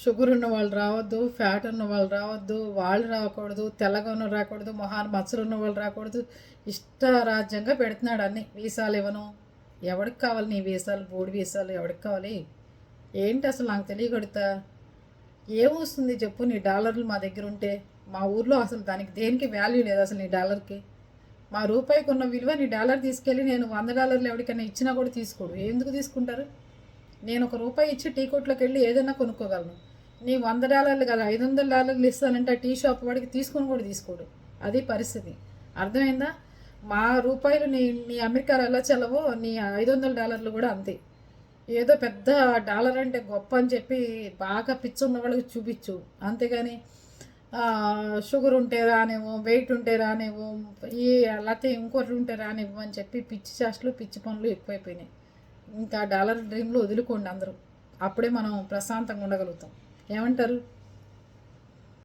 Sugar ఉన్న వాళ్ళు రావద్దు ఫ్యాట్ ఉన్న వాళ్ళు రావద్దు వాళ్ళు రాకూడదు తెల్లగా ఉన్న రాకూడదు మొహాన్ మచ్చలు ఉన్న వాళ్ళు రాకూడదు. ఇష్టారాజ్యంగా పెడుతున్నాడు అన్ని వీసాలు ఇవ్వను. ఎవడికి కావాలి నీ వీసాలు బోడి వీసాలు ఎవడికి కావాలి? ఏంటి అసలు నాకు తెలియగడుతా ఏమొస్తుంది చెప్పు నీ డాలర్లు మా దగ్గర ఉంటే? మా ఊర్లో అసలు దానికి దేనికి వాల్యూ లేదు అసలు నీ డాలర్కి? మా రూపాయికి ఉన్న విలువ నీ డాలర్ తీసుకెళ్ళి నేను వంద డాలర్లు ఎవరికైనా ఇచ్చినా కూడా తీసుకోడు. ఎందుకు తీసుకుంటారు? నేను ఒక రూపాయి ఇచ్చి టీ కొట్లోకి వెళ్ళి ఏదైనా కొనుక్కోగలను. నీ వంద డాలర్లు కదా ఐదు వందల డాలర్లు ఇస్తానంటే టీ షాప్ వాడికి తీసుకొని కూడా తీసుకోడు. అది పరిస్థితి. అర్థమైందా? మా రూపాయలు నీ నీ అమెరికాలో ఎలా చెలవో నీ ఐదు వందల డాలర్లు కూడా అంతే. ఏదో పెద్ద డాలర్ అంటే గొప్ప అని చెప్పి బాగా పిచ్చి ఉన్న వాళ్ళకి చూపించు. అంతేగాని షుగర్ ఉంటే రానివ్వు వెయిట్ ఉంటే రానివ్వు ఈ లేకపోతే ఇంకోటి ఉంటే రానివ్వు అని చెప్పి పిచ్చి చేష్టలు పిచ్చి పనులు ఎక్కువైపోయినాయి. ఇంకా డాలర్ డ్రీమ్లు వదులుకోండి అందరూ. అప్పుడే మనం ప్రశాంతంగా ఉండగలుగుతాం. ఏమంటారు?